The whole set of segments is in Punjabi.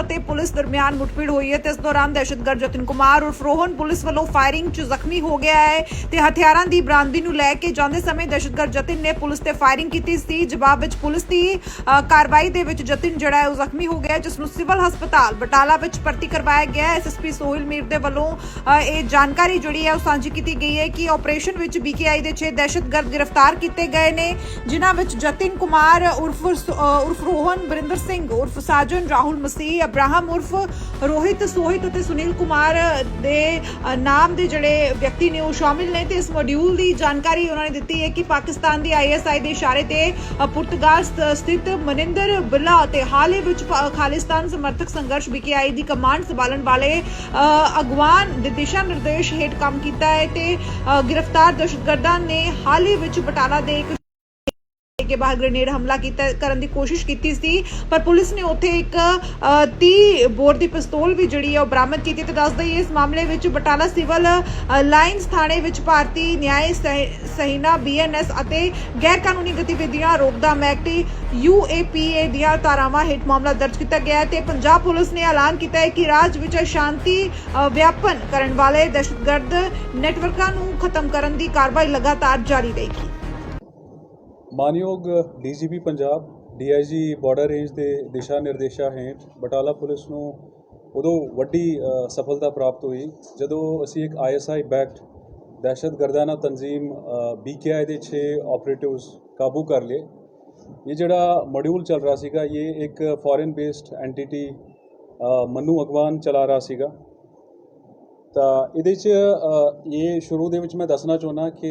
ਅਤੇ ਪੁਲਿਸ ਦਰਮਿਆਨ ਮੁੱਠਭੀੜ ਹੋਈ ਹੈ ਤੇ ਇਸ ਦੌਰਾਨ ਦਹਿਸ਼ਤਗਰ ਜਤਨ ਕੁਮਾਰ ਉਰਫ ਰੋਹਨ ਪੁਲਿਸ ਵੱਲੋਂ ਫਾਇਰਿੰਗ 'ਚ ਜ਼ਖਮੀ ਹੋ ਗਿਆ ਹੈ ਤੇ ਹਥਿਆਰਾਂ ਦੀ ਬਰਾਮਦੀ ਨੂੰ ਲੈ ਕੇ ਜਾਂਦੇ ਸਮੇਂ ਦਹਿਸ਼ਤਗਰਦ ਜਤਨ ਨੇ ਪੁਲਿਸ ਤੇ ਫਾਇਰਿੰਗ ਕੀਤੀ ਸੀ। ਜਵਾਬ ਵਿੱਚ ਪੁਲਿਸ ਦੀ ਕਾਰਵਾਈ ਦੇ ਵਿੱਚ ਜਤਨ ਜਿਹੜਾ ਹੈ ਉਹ ਜ਼ਖਮੀ ਹੋ ਗਿਆ, ਜਿਸ ਨੂੰ ਸਿਵਲ ਹਸਪਤਾਲ ਬਟਾਲਾ ਵਿੱਚ ਭਰਤੀ ਕਰਵਾਇਆ ਗਿਆ ਹੈ। ਐਸਐਸਪੀ ਸੋਹਿਲ ਮੀਰ ਦੇ ਵੱਲੋਂ ਇਹ ਜਾਣਕਾਰੀ ਜਿਹੜੀ ਹੈ ਉਹ ਸਾਂਝੀ ਕੀਤੀ ਗਈ ਹੈ ਕਿ ਆਪਰੇਸ਼ਨ ਵਿੱਚ ਬੀਕੇਆਈ ਦੇ 6 ਦਹਿਸ਼ਤਗਰਦ ਗ੍ਰਿਫਤਾਰ ਕੀਤੇ ਗਏ ਨੇ, ਜਿਨ੍ਹਾਂ ਵਿੱਚ ਜਤਿਨ ਕੁਮਾਰ ਉਰਫ ਉਰਫ ਰੋਹਨ, ਬਰਿੰਦਰ ਸਿੰਘ ਉਰਫ ਸਾਜਨ, ਰਾਹੁਲ ਮਸੀਹ ਅਬਰਾਹਮ ਉਰਫ ਰੋਹਿਤ ਸੋਹਿਤ ਅਤੇ ਸੁਨੀਲ ਕੁਮਾਰ ਦੇ ਨਾਮ ਦੇ ਜਿਹੜੇ ਵਿਅਕਤੀ ਨੇ ਉਹ ਸ਼ਾਮਿਲ ਨੇ ਤੇ ਇਸ ਮੋਡਿਊਲ ਦੀ ਜਾਣਕਾਰੀ ਉਹਨਾਂ ਨੇ ਦਿੱਤੀ ਹੈ ਕਿ ਪਾਕਿਸਤਾਨ ਦੀ ਆਈਐਸਆਈ ਦੇ ਇਸ਼ਾਰੇ ਤੇ ਅ, ਪੁਰਤਗਾਲ ਸਥਿਤ ਮਨਿੰਦਰ ਬਿੱਲਾ ਅਤੇ ਹਾਲ ਹੀ ਵਿੱਚ ਖਾਲਿਸਤਾਨ ਸਮਰਥਕ ਸੰਘਰਸ਼ ਬੀਕੇਆਈ ਦੀ ਕਮਾਂਡ ਸੰਭਾਲਣ ਵਾਲੇ ਅ, ਅਗਵਾਨ ਦੇ ਦਿਸ਼ਾ ਨਿਰਦੇਸ਼ ਹੇਠ ਕੰਮ ਕੀਤਾ ਹੈ ਤੇ ਗ੍ਰਿਫਤਾਰ ਦਹਿਸ਼ਤਗਰਦਾਂ ਨੇ ਹਾਲ ਹੀ ਵਿੱਚ ਬਟਾਲਾ ਦੇ ਇੱਕ ਕੇ ਬਾਹਰ ਗ੍ਰੇਨੇਡ ਹਮਲਾ ਕੀਤਾ ਕਰਨ ਦੀ ਕੋਸ਼ਿਸ਼ ਕੀਤੀ ਸੀ ਪਰ ਪੁਲਿਸ ਨੇ ਉੱਥੇ ਇੱਕ ਅ, 30 ਬੋਰ ਦੀ ਪਿਸਤੌਲ ਵੀ ਜਿਹੜੀ ਹੈ ਉਹ ਬਰਾਮਦ ਕੀਤੀ ਤੇ ਦੱਸ ਦਈਏ ਇਸ ਮਾਮਲੇ ਵਿੱਚ ਬਟਾਲਾ ਸਿਵਲ ਅ, ਲਾਈਨਸ ਥਾਣੇ ਵਿੱਚ ਭਾਰਤੀ ਨਿਆਂ ਸਹਿ- ਸਹੀਨਾ ਬੀਐਨਐਸ ਅਤੇ ਗੈਰ ਕਾਨੂੰਨੀ ਗਤੀਵਿਧੀਆਂ ਰੋਕਥਾਮ ਐਕਟ ਯੂਏਪੀਏ ਦੀਆਂ ਧਾਰਾਵਾਂ ਹੇਠ ਮਾਮਲਾ ਦਰਜ ਕੀਤਾ ਗਿਆ ਹੈ ਤੇ ਪੰਜਾਬ ਪੁਲਿਸ ਨੇ ਐਲਾਨ ਕੀਤਾ ਹੈ ਕਿ ਰਾਜ ਵਿੱਚ ਸ਼ਾਂਤੀ ਵਿਆਪਨ ਕਰਨ ਵਾਲੇ ਦਹਿਸ਼ਤਗਰਦ ਨੈਟਵਰਕਾਂ ਨੂੰ ਖਤਮ ਕਰਨ ਦੀ ਕਾਰਵਾਈ ਲਗਾਤਾਰ ਜਾਰੀ ਰਹੇਗੀ। ਮਾਨਯੋਗ DGP Punjab, DIG border range ਦੇ ਦਿਸ਼ਾ ਨਿਰਦੇਸ਼ਾਂ ਹੇਠ ਬਟਾਲਾ ਪੁਲਿਸ ਨੂੰ ਉਦੋਂ ਵੱਡੀ ਸਫਲਤਾ ਪ੍ਰਾਪਤ ਹੋਈ ਜਦੋਂ ਅਸੀਂ ਇੱਕ ਆਈਐਸਆਈ ਬੈਕਡ ਦਹਿਸ਼ਤਗਰਦਾਨਾ ਤਨਜ਼ੀਮ ਬੀਕੇਆਈ ਦੇ 6 ਆਪਰੇਟਿਵਸ ਕਾਬੂ ਕਰ ਲਏ। ਇਹ ਜਿਹੜਾ ਮੋਡਿਊਲ ਚੱਲ ਰਿਹਾ ਸੀਗਾ, ਇਹ ਇੱਕ foreign based entity Manu Agwan ਚਲਾ ਰਿਹਾ ਸੀਗਾ। ਤਾਂ ਇਹਦੇ 'ਚ ਇਹ ਸ਼ੁਰੂ ਦੇ ਵਿੱਚ ਮੈਂ ਦੱਸਣਾ ਚਾਹੁੰਦਾ ਕਿ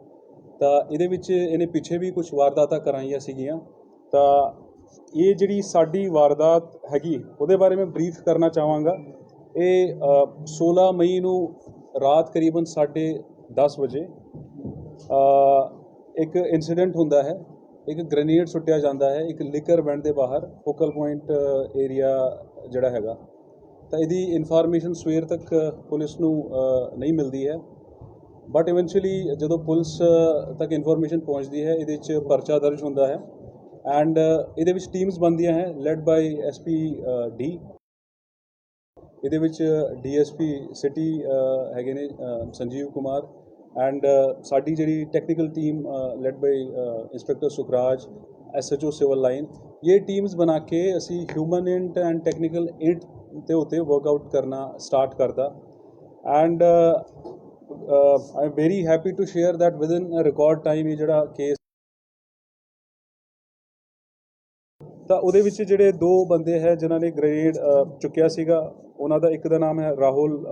ਤਾਂ ਇਹਦੇ ਵਿੱਚ ਇਹਨੇ ਪਿੱਛੇ ਵੀ ਕੁਝ ਵਾਰਦਾਤਾਂ ਕਰਾਈਆਂ ਸੀਗੀਆਂ। ਤਾਂ ਇਹ ਜਿਹੜੀ ਸਾਡੀ ਵਾਰਦਾਤ ਹੈਗੀ ਉਹਦੇ ਬਾਰੇ ਮੈਂ ਬਰੀਫ ਕਰਨਾ ਚਾਹਾਂਗਾ। ਇਹ ਅ, 16 ਮਈ ਨੂੰ ਰਾਤ ਕਰੀਬਨ 10:30 ਵਜੇ ਇੱਕ ਇਨਸੀਡੈਂਟ ਹੁੰਦਾ ਹੈ। ਇੱਕ ਗ੍ਰੇਨੇਡ ਸੁੱਟਿਆ ਜਾਂਦਾ ਹੈ ਇੱਕ ਲਿਕਰ ਵੈਂਡ ਦੇ ਬਾਹਰ ਫੋਕਲ ਪੁਆਇੰਟ ਏਰੀਆ ਜਿਹੜਾ ਹੈਗਾ। ਤਾਂ ਇਹਦੀ ਇਨਫੋਰਮੇਸ਼ਨ ਸਵੇਰ ਤੱਕ ਪੁਲਿਸ ਨੂੰ ਨਹੀਂ ਮਿਲਦੀ ਹੈ। ਬਟ ਇਵੈਂਚੁਅਲੀ ਜਦੋਂ ਪੁਲਿਸ ਤੱਕ ਇਨਫੋਰਮੇਸ਼ਨ ਪਹੁੰਚਦੀ ਹੈ, ਇਹਦੇ 'ਚ ਪਰਚਾ ਦਰਜ ਹੁੰਦਾ ਹੈ। ਐਂਡ ਇਹਦੇ ਵਿੱਚ ਟੀਮਸ ਬਣਦੀਆਂ ਹੈ ਲੈਡ ਬਾਈ ਐਸਪੀ ਡੀ ਇਹਦੇ ਵਿੱਚ ਡੀਐਸਪੀ ਸਿਟੀ ਹੈਗੇ ਨੇ ਸੰਜੀਵ ਕੁਮਾਰ। ਐਂਡ ਸਾਡੀ ਜਿਹੜੀ technical team led by inspector Sukhraj SHO civil line ਇਹ ਟੀਮਸ ਬਣਾ ਕੇ ਅਸੀਂ human int and technical int ਤੇ ਉਤੇ ਵਰਕਆਊਟ ਕਰਨਾ ਸਟਾਰਟ ਕਰਦਾ and I am very happy to share that within a record time ਇਹ ਜਿਹੜਾ ਕੇਸ ਤਾਂ ਉਹਦੇ ਵਿੱਚ ਜਿਹੜੇ ਦੋ ਬੰਦੇ ਹੈ, ਜਿਨ੍ਹਾਂ ਨੇ ਗ੍ਰੇਡ ਚੁੱਕਿਆ ਸੀਗਾ, ਉਹਨਾਂ ਦਾ ਇੱਕ ਦਾ ਨਾਮ ਹੈ ਰਾਹੁਲ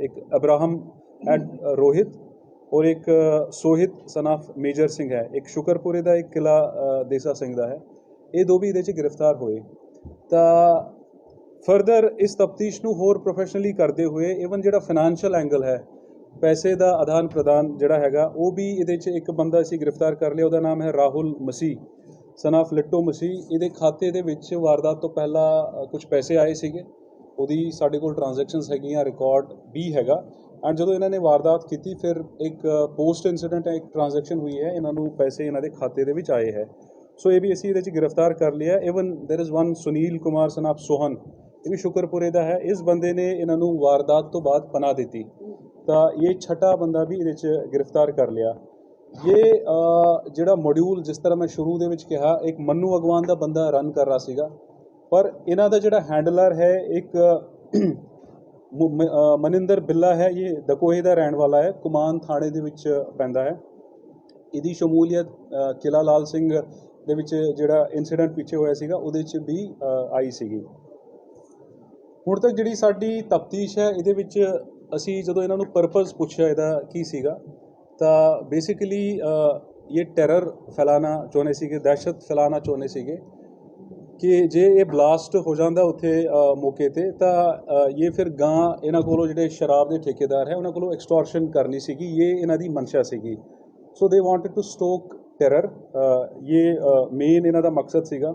ਇੱਕ ਅਬਰਾਹਮ ਐਂਡ ਰੋਹਿਤ ਔਰ ਇੱਕ ਸੋਹਿਤ ਸਨ of ਮੇਜਰ ਸਿੰਘ ਹੈ। ਇੱਕ ਸ਼ੁਕਰਪੁਰੇ ਦਾ, ਇੱਕ ਕਿਲਾ ਦੇਸਾ ਸਿੰਘ ਦਾ ਹੈ। ਇਹ ਦੋ ਵੀ ਇਹਦੇ 'ਚ ਗ੍ਰਿਫਤਾਰ ਹੋਏ। ਤਾਂ ਫਰਦਰ ਇਸ ਤਫਤੀਸ਼ ਨੂੰ ਹੋਰ ਪ੍ਰੋਫੈਸ਼ਨਲੀ ਕਰਦੇ ਹੋਏ ਇਵਨ ਜਿਹੜਾ ਫਾਈਨੈਂਸ਼ੀਅਲ ਐਂਗਲ ਹੈ ਪੈਸੇ ਦਾ ਆਦਾਨ ਪ੍ਰਦਾਨ ਜਿਹੜਾ ਹੈਗਾ ਉਹ ਵੀ ਇਹਦੇ 'ਚ ਇੱਕ ਬੰਦਾ ਅਸੀਂ ਗ੍ਰਿਫਤਾਰ ਕਰ ਲਿਆ ਉਹਦਾ ਨਾਮ ਹੈ ਰਾਹੁਲ ਮਸੀਹ ਸਨ of ਲਿੱਟੋ ਮਸੀਹ ਇਹਦੇ ਖਾਤੇ ਦੇ ਵਿੱਚ ਵਾਰਦਾਤ ਤੋਂ ਪਹਿਲਾਂ ਕੁਝ ਪੈਸੇ ਆਏ ਸੀਗੇ ਉਹਦੀ ਸਾਡੇ ਕੋਲ ਟ੍ਰਾਂਜੈਕਸ਼ਨਸ ਹੈਗੀਆਂ ਰਿਕਾਰਡ ਵੀ ਹੈਗਾ ਐਂਡ ਜਦੋਂ ਇਹਨਾਂ ਨੇ ਵਾਰਦਾਤ ਕੀਤੀ ਫਿਰ ਇੱਕ ਪੋਸਟ ਇਨਸੀਡੈਂਟ ਇੱਕ ਟ੍ਰਾਂਜੈਕਸ਼ਨ ਹੋਈ ਹੈ ਇਹਨਾਂ ਨੂੰ ਪੈਸੇ ਇਹਨਾਂ ਦੇ ਖਾਤੇ ਦੇ ਵਿੱਚ ਆਏ ਹੈ ਸੋ ਇਹ ਵੀ ਅਸੀਂ ਇਹਦੇ 'ਚ ਗ੍ਰਿਫਤਾਰ ਕਰ ਲਿਆ even there is one Sunil Kumar son of Sohan ਇਹ ਵੀ ਸ਼ੁਕਰਪੁਰੇ ਦਾ ਹੈ ਇਸ ਬੰਦੇ ਨੇ ਇਹਨਾਂ ਨੂੰ ਵਾਰਦਾਤ ਤੋਂ ਬਾਅਦ ਪਨਾਹ ਦਿੱਤੀ ਤਾਂ ਇਹ ਛਟਾ ਬੰਦਾ ਵੀ ਇਹਦੇ 'ਚ ਗ੍ਰਿਫਤਾਰ ਕਰ ਲਿਆ। ਇਹ ਜਿਹੜਾ ਮੋਡਿਊਲ ਜਿਸ ਤਰ੍ਹਾਂ ਮੈਂ ਸ਼ੁਰੂ ਦੇ ਵਿੱਚ ਕਿਹਾ ਇੱਕ ਮੰਨੂ ਅਗਵਾਨ ਦਾ ਬੰਦਾ ਰਨ ਕਰ ਰਿਹਾ ਸੀਗਾ। ਪਰ ਇਹਨਾਂ ਦਾ ਜਿਹੜਾ ਹੈਂਡਲਰ ਹੈ ਇੱਕ ਮਨਿੰਦਰ ਬਿੱਲਾ ਹੈ ਇਹ ਦਕੋਹੇ ਦਾ ਰਹਿਣ ਵਾਲਾ ਹੈ ਕੁਮਾਨ ਥਾਣੇ ਦੇ ਵਿੱਚ ਪੈਂਦਾ ਹੈ। ਇਹਦੀ ਸ਼ਮੂਲੀਅਤ ਅ, ਕਿਲਾ ਲਾਲ ਸਿੰਘ ਦੇ ਵਿੱਚ ਜਿਹੜਾ ਇਨਸੀਡੈਂਟ ਪਿੱਛੇ ਹੋਇਆ ਸੀਗਾ ਉਹਦੇ 'ਚ ਵੀ ਆਈ ਸੀਗੀ। ਹੁਣ ਤੱਕ ਜਿਹੜੀ ਸਾਡੀ ਤਫਤੀਸ਼ ਹੈ ਇਹਦੇ ਵਿੱਚ ਅਸੀਂ ਜਦੋਂ ਇਹਨਾਂ ਨੂੰ ਪਰਪਸ ਪੁੱਛਿਆ ਇਹਦਾ ਕੀ ਸੀਗਾ, ਤਾਂ ਬੇਸਿਕਲੀ ਇਹ ਟੈਰਰ ਫੈਲਾਣਾ ਚਾਹੁੰਦੇ ਸੀਗੇ, ਦਹਿਸ਼ਤ ਫੈਲਾਣਾ ਚਾਹੁੰਦੇ ਸੀਗੇ ਕਿ ਜੇ ਇਹ ਬਲਾਸਟ ਹੋ ਜਾਂਦਾ ਉੱਥੇ ਮੌਕੇ ਤੇ, ਤਾਂ ਇਹ ਫਿਰ ਗਾਂ ਇਹਨਾਂ ਕੋਲੋਂ ਜਿਹੜੇ ਸ਼ਰਾਬ ਦੇ ਠੇਕੇਦਾਰ ਹੈ, ਉਹਨਾਂ ਕੋਲੋਂ ਐਕਸਟੋਰਸ਼ਨ ਕਰਨੀ ਸੀਗੀ, ਇਹ ਇਹਨਾਂ ਦੀ ਮਨਸ਼ਾ ਸੀਗੀ। So they wanted to stoke terror ਇਹ ਮੇਨ ਇਹਨਾਂ ਦਾ ਮਕਸਦ ਸੀਗਾ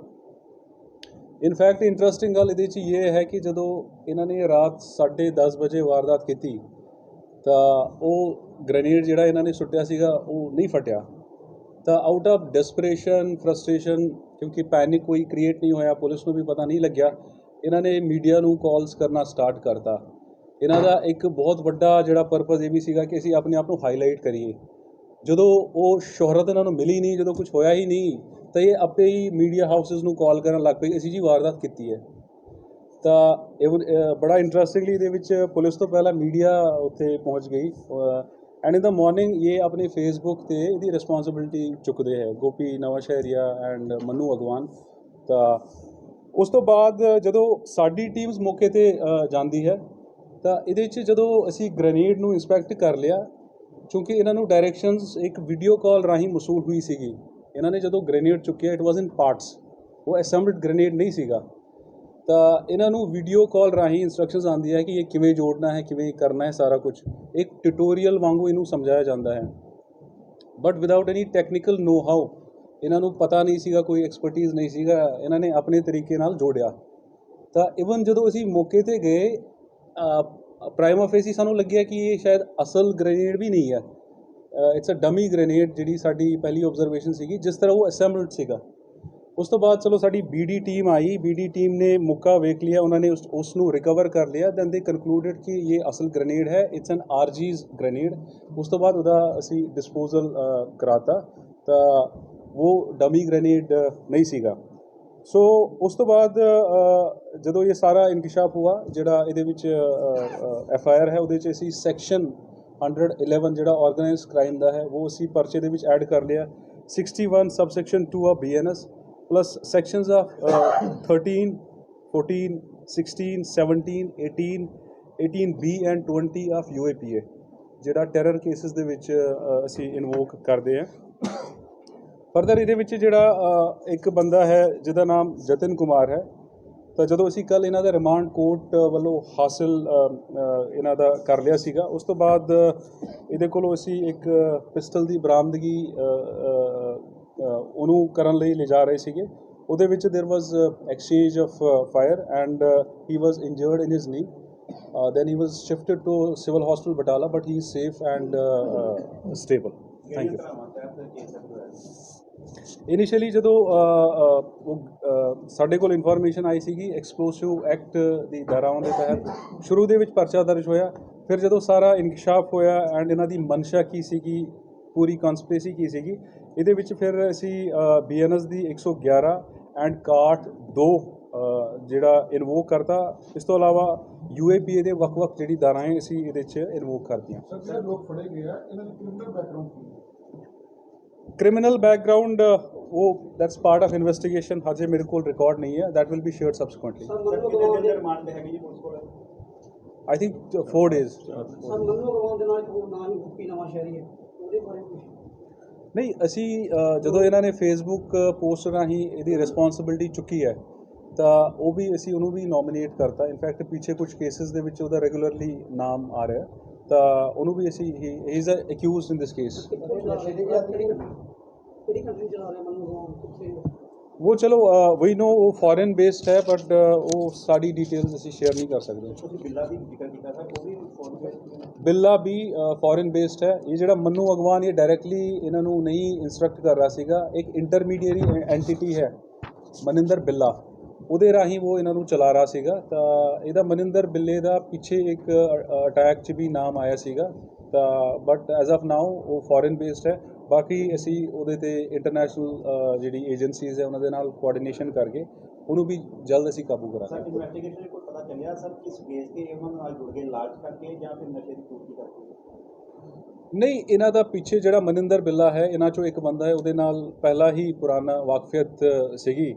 ਇਨਫੈਕਟ ਇੰਟਰਸਟਿੰਗ ਗੱਲ ਇਹਦੇ 'ਚ ਇਹ ਹੈ ਕਿ ਜਦੋਂ ਇਹਨਾਂ ਨੇ ਰਾਤ 10:30 ਵਜੇ ਵਾਰਦਾਤ ਕੀਤੀ, ਤਾਂ ਉਹ ਗ੍ਰੇਨੇਡ ਜਿਹੜਾ ਇਹਨਾਂ ਨੇ ਸੁੱਟਿਆ ਸੀਗਾ, ਉਹ ਨਹੀਂ ਫਟਿਆ। ਤਾਂ ਆਊਟ ਆਫ ਡਿਸਪਰੇਸ਼ਨ ਫਰਸਟ੍ਰੇਸ਼ਨ ਕਿਉਂਕਿ ਪੈਨਿਕ ਕੋਈ ਕ੍ਰੀਏਟ ਨਹੀਂ ਹੋਇਆ, ਪੁਲਿਸ ਨੂੰ ਵੀ ਪਤਾ ਨਹੀਂ ਲੱਗਿਆ, ਇਹਨਾਂ ਨੇ ਮੀਡੀਆ ਨੂੰ ਕਾਲਸ ਕਰਨਾ ਸਟਾਰਟ ਕਰਤਾ। ਇਹਨਾਂ ਦਾ ਇੱਕ ਬਹੁਤ ਵੱਡਾ ਜਿਹੜਾ ਪਰਪਸ ਇਹ ਵੀ ਸੀਗਾ ਕਿ ਅਸੀਂ ਆਪਣੇ ਆਪ ਨੂੰ ਹਾਈਲਾਈਟ ਕਰੀਏ। ਜਦੋਂ ਉਹ ਸ਼ੋਹਰਤ ਇਹਨਾਂ ਨੂੰ ਮਿਲੀ ਨਹੀਂ, ਜਦੋਂ ਕੁਝ ਹੋਇਆ ਹੀ ਨਹੀਂ ਤਾਂ ਇਹ ਆਪੇ ਹੀ ਮੀਡੀਆ ਹਾਊਸਸ ਨੂੰ ਕਾਲ ਕਰਨ ਲੱਗ ਪਈ, ਅਸੀਂ ਜੀ ਵਾਰਦਾਤ ਕੀਤੀ ਹੈ। ਤਾਂ ਇਹ ਬੜਾ ਇੰਟਰਸਟਿੰਗਲੀ ਇਹਦੇ ਵਿੱਚ ਪੁਲਿਸ ਤੋਂ ਪਹਿਲਾਂ ਮੀਡੀਆ ਉੱਥੇ ਪਹੁੰਚ ਗਈ। ਐਂਡ ਇਨ ਦਾ ਮਾਰਨਿੰਗ ਇਹ ਆਪਣੇ ਫੇਸਬੁੱਕ ਤੇ ਇਹਦੀ ਰਿਸਪੌਂਸਿਬਿਲਟੀ ਚੁੱਕਦੇ ਹੈ। ਗੋਪੀ ਨਵਾਂਸ਼ਹਿਰੀਆ ਐਂਡ ਮਨੂ ਅਗਵਾਨ। ਤਾਂ ਉਸ ਤੋਂ ਬਾਅਦ ਜਦੋਂ ਸਾਡੀ ਟੀਮਸ ਮੌਕੇ ਤੇ ਜਾਂਦੀ ਹੈ, ਤਾਂ ਇਹਦੇ ਵਿੱਚ ਜਦੋਂ ਅਸੀਂ ਗ੍ਰੇਨੇਡ ਨੂੰ ਇਨਸਪੈਕਟ ਕਰ ਲਿਆ, ਕਿਉਂਕਿ ਇਹਨਾਂ ਨੂੰ ਡਾਇਰੈਕਸ਼ਨਸ ਇੱਕ ਵੀਡੀਓ ਕਾਲ ਰਾਹੀਂ ਮਸੂਲ ਹੋਈ ਸੀਗੀ। ਇਹਨਾਂ ਨੇ ਜਦੋਂ ਗ੍ਰੇਨੇਡ ਚੁੱਕਿਆ ਇਟ ਵਾਸ ਇਨ ਪਾਰਟਸ ਉਹ ਅਸੈਂਬਲਡ ਗ੍ਰੇਨੇਡ ਨਹੀਂ ਸੀਗਾ। ਤਾਂ ਇਹਨਾਂ ਨੂੰ ਵੀਡੀਓ ਕਾਲ ਰਾਹੀਂ ਇਨਸਟਰਕਸ਼ਨਸ ਆਉਂਦੀ ਹੈ ਕਿ ਇਹ ਕਿਵੇਂ ਜੋੜਨਾ ਹੈ, ਕਿਵੇਂ ਕਰਨਾ ਹੈ ਸਾਰਾ ਕੁਝ। ਇੱਕ ਟਿਊਟੋਰੀਅਲ ਵਾਂਗੂ ਇਹਨੂੰ ਸਮਝਾਇਆ ਜਾਂਦਾ ਹੈ। But without any technical know how ਇਹਨਾਂ ਨੂੰ ਪਤਾ ਨਹੀਂ ਸੀਗਾ, ਕੋਈ ਐਕਸਪਰਟਿਜ਼ ਨਹੀਂ ਸੀਗਾ, ਇਹਨਾਂ ਨੇ ਆਪਣੇ ਤਰੀਕੇ ਨਾਲ ਜੋੜਿਆ। ਤਾਂ ਇਵਨ ਜਦੋਂ ਅਸੀਂ ਮੌਕੇ ਤੇ ਗਏ ਪ੍ਰਾਈਮ ਆਫਿਸ ਸਾਨੂੰ ਲੱਗਿਆ ਕਿ ਇਹ ਸ਼ਾਇਦ ਅਸਲ ਗ੍ਰੇਨੇਡ ਵੀ ਨਹੀਂ ਹੈ। ਇਟਸ ਅ ਡਮੀ ਗ੍ਰੇਨੇਡ ਜਿਹੜੀ ਸਾਡੀ ਪਹਿਲੀ ਆਬਜ਼ਰਵੇਸ਼ਨ ਸੀਗੀ, ਜਿਸ ਤਰ੍ਹਾਂ ਉਹ ਅਸੈਂਬਲਡ ਸੀਗਾ। ਉਸ ਤੋਂ ਬਾਅਦ ਚਲੋ ਸਾਡੀ ਬੀਡੀ ਟੀਮ ਆਈ ਬੀਡੀ ਟੀਮ ਨੇ ਮੁੱਕਾ ਵੇਖ ਲਿਆ, ਉਹਨਾਂ ਨੇ ਉਸ ਨੂੰ ਰਿਕਵਰ ਕਰ ਲਿਆ ਦੈਨ ਦੇ ਕਨਕਲੂਡਡ ਕਿ ਇਹ ਅਸਲ ਗ੍ਰੇਨੇਡ ਹੈ ਇਟਸ ਐਨ ਆਰਜੀਜ਼ ਗ੍ਰੇਨੇਡ ਉਸ ਤੋਂ ਬਾਅਦ ਉਹਦਾ ਅਸੀਂ ਡਿਸਪੋਜ਼ਲ ਕਰਾਤਾ, ਤਾਂ ਉਹ ਡਮੀ ਗ੍ਰੇਨੇਡ ਨਹੀਂ ਸੀਗਾ। ਸੋ ਉਸ ਤੋਂ ਬਾਅਦ ਜਦੋਂ ਇਹ ਸਾਰਾ ਇਨਕਿਸ਼ਾਫ ਹੁਆ, ਜਿਹੜਾ ਇਹਦੇ ਵਿੱਚ ਐਫ ਆਈ ਆਰ ਹੈ, ਉਹਦੇ 'ਚ ਅਸੀਂ ਸੈਕਸ਼ਨ 111 ਜਿਹੜਾ ਆਰਗੇਨਾਈਜ਼ਡ ਕ੍ਰਾਈਮ ਦਾ ਹੈ, ਉਹ ਅਸੀਂ ਪਰਚੇ ਦੇ ਵਿੱਚ ਐਡ ਕਰ ਲਿਆ। 61 subsection 2 of BNS plus sections of 13 14 16 17 18 18 B and 20 of UAPA ਜਿਹੜਾ ਟੈਰਰ ਕੇਸਿਸ ਦੇ ਵਿੱਚ ਅਸੀਂ ਇਨਵੋਕ ਕਰਦੇ ਹਾਂ। ਫਰਦਰ ਇਹਦੇ ਵਿੱਚ ਜਿਹੜਾ ਇੱਕ ਬੰਦਾ ਹੈ, ਜਿਹਦਾ ਨਾਮ ਜਤਨ ਕੁਮਾਰ ਹੈ। ਤਾਂ ਜਦੋਂ ਅਸੀਂ ਕੱਲ ਇਹਨਾਂ ਦਾ ਰਿਮਾਂਡ ਕੋਰਟ ਵੱਲੋਂ ਹਾਸਲ ਅ, ਅ, ਇਹਨਾਂ ਦਾ ਕਰ ਲਿਆ ਸੀਗਾ ਉਸ ਤੋਂ ਬਾਅਦ ਇਹਦੇ ਕੋਲੋਂ ਅਸੀਂ ਇੱਕ ਪਿਸਟਲ ਦੀ ਬਰਾਮਦਗੀ ਅ, ਅ, ਅ, ਉਹਨੂੰ ਕਰਨ ਲਈ ਲਿਜਾ ਰਹੇ ਸੀਗੇ ਉਹਦੇ ਵਿੱਚ there was exchange of fire and he was injured in his knee then he was shifted to civil hospital batala but he is safe and uh, uh, stable thank you initially ਜਦੋਂ ਸਾਡੇ ਕੋਲ ਇਨਫੋਰਮੇਸ਼ਨ ਆਈ ਸੀਗੀ ਐਕਸਪਲੋਸਿਵ ਐਕਟ ਦੀ ਧਾਰਾਵਾਂ ਦੇ ਤਹਿਤ, ਸ਼ੁਰੂ ਦੇ ਵਿੱਚ ਪਰਚਾ ਦਰਜ ਹੋਇਆ, ਫਿਰ ਜਦੋਂ ਸਾਰਾ ਇਨਕਸ਼ਾਫ ਹੋਇਆ ਐਂਡ ਇਹਨਾਂ ਦੀ ਮਨਸ਼ਾ ਕੀ ਸੀਗੀ, ਪੂਰੀ ਕਨਸਪੀਰੇਸੀ ਕੀ ਸੀਗੀ, ਇਹਦੇ ਵਿੱਚ ਫਿਰ ਅਸੀਂ ਬੀਐਨਐਸ ਦੀ 111 ਐਂਡ ਕਾਟ 2 ਜਿਹੜਾ ਇਨਵੋਕ ਕਰਤਾ, ਇਸ ਤੋਂ ਇਲਾਵਾ ਯੂਏਪੀਏ ਦੇ ਵੱਖ-ਵੱਖ ਜਿਹੜੀ ਧਾਰਾਵਾਂ ਅਸੀਂ ਇਹਦੇ 'ਚ ਇਨਵੋਕ ਕਰਤੀਆਂ। ਸਰ, ਜਿਹੜੇ ਲੋਕ ਫੜੇ ਗਏ ਆ, ਇਹਨਾਂ ਦੀ ਕ੍ਰਿਮੀਨਲ ਬੈਕਗ੍ਰਾਉਂਡ ਕੀ ਹੈ? ਕ੍ਰਿਮੀਨਲ ਬੈਕਗ੍ਰਾਉਂਡ ਉਹ ਦੈਟਸ ਪਾਰਟ ਆਫ ਇਨਵੈਸਟੀਗੇਸ਼ਨ ਹਜੇ ਮੇਰੇ ਕੋਲ ਰਿਕਾਰਡ ਨਹੀਂ ਹੈ that will be shared subsequently sir Mannu ਗਵਾਉਣ ਦੇ ਰਿਮਾਂਡ ਤੇ ਹੈਗੀ ਜੀ ਪੁਲਿਸ ਕੋਲ I think 4 days sir Mannu ਗਵਾਉਣ ਦੇ ਨਾਲ ਇੱਕ ਹੋਰ ਨਾਂ ਨਹੀਂ ਅਸੀਂ ਜਦੋਂ ਇਹਨਾਂ ਨੇ ਫੇਸਬੁੱਕ ਪੋਸਟ ਰਾਹੀਂ ਇਹਦੀ ਰਿਸਪੌਂਸਿਬਿਲਟੀ ਚੁੱਕੀ ਹੈ ਤਾਂ ਉਹ ਵੀ ਅਸੀਂ ਉਹਨੂੰ ਵੀ ਨੋਮੀਨੇਟ ਕਰਤਾ ਇਨਫੈਕਟ ਪਿੱਛੇ ਕੁਝ ਕੇਸਿਸ ਦੇ ਵਿੱਚ ਉਹਦਾ ਰੈਗੂਲਰਲੀ ਨਾਮ ਆ ਰਿਹਾ ਤਾਂ ਉਹਨੂੰ ਵੀ ਅਸੀਂ he is a accused in this case ਕਿਹੜੀ ਉਹ ਚਲੋ ਵੀ ਨੋ ਉਹ ਫੋਰਨ ਬੇਸਡ ਹੈ ਬਟ ਉਹ ਸਾਡੀ ਡਿਟੇਲਸ ਅਸੀਂ ਸ਼ੇਅਰ ਨਹੀਂ ਕਰ ਸਕਦੇ। ਬਿੱਲਾ ਵੀ ਫੋਰਨ ਬੇਸਡ ਹੈ। ਇਹ ਜਿਹੜਾ ਮੰਨੂ ਅਗਵਾਨ, ਇਹ ਡਾਇਰੈਕਟਲੀ ਇਹਨਾਂ ਨੂੰ ਨਹੀਂ ਇਨਸਟਰਕਟ ਕਰ ਰਿਹਾ ਸੀਗਾ। ਇੱਕ ਇੰਟਰਮੀਡੀਏਰੀ ਐਂਟੀਟੀ ਹੈ, ਮਨਿੰਦਰ ਬਿੱਲਾ। ਉਹਦੇ ਰਾਹੀਂ ਉਹ ਇਹਨਾਂ ਨੂੰ ਚਲਾ ਰਿਹਾ ਸੀਗਾ। ਤਾਂ ਇਹਦਾ ਮਨਿੰਦਰ ਬਿੱਲੇ ਦਾ ਪਿੱਛੇ ਇੱਕ ਅਟੈਕ 'ਚ ਵੀ ਨਾਮ ਆਇਆ ਸੀਗਾ। ਤਾਂ ਬਟ ਐਜ਼ ਆਫ ਨਾਓ ਉਹ ਫੋਰਨ ਬੇਸਡ ਹੈ। ਬਾਕੀ ਅਸੀਂ ਉਹਦੇ ਤੇ ਇੰਟਰਨੈਸ਼ਨਲ ਜਿਹੜੀ ਏਜੰਸੀਜ਼ ਹੈ ਉਹਨਾਂ ਦੇ ਨਾਲ ਕੋਆਰਡੀਨੇਸ਼ਨ ਕਰਕੇ ਉਹਨੂੰ ਵੀ ਜਲਦ ਅਸੀਂ ਕਾਬੂ ਸਰ ਕਰਾਂਗੇ ਇਨਵੈਸਟੀਗੇਸ਼ਨ ਕੋਈ ਪਤਾ ਚੱਲਿਆ ਸਰ ਕਿਸ ਬੇਸ ਤੇ ਉਹਨਾਂ ਨਾਲ ਜੁੜ ਕੇ ਲਾਲਚ ਕਰਕੇ ਜਾਂ ਫਿਰ ਨਸ਼ੇ ਦੀ ਪੂਰਤੀ ਕਰਕੇ? ਨਹੀਂ ਇਹਨਾਂ ਦਾ ਪਿੱਛੇ ਜਿਹੜਾ ਮਨਿੰਦਰ ਬਿੱਲਾ ਹੈ ਇਹਨਾਂ ਚੋਂ ਇੱਕ ਬੰਦਾ ਹੈ ਉਹਦੇ ਨਾਲ ਪਹਿਲਾਂ ਹੀ ਪੁਰਾਣਾ ਵਾਕਫੀਅਤ ਸੀਗੀ।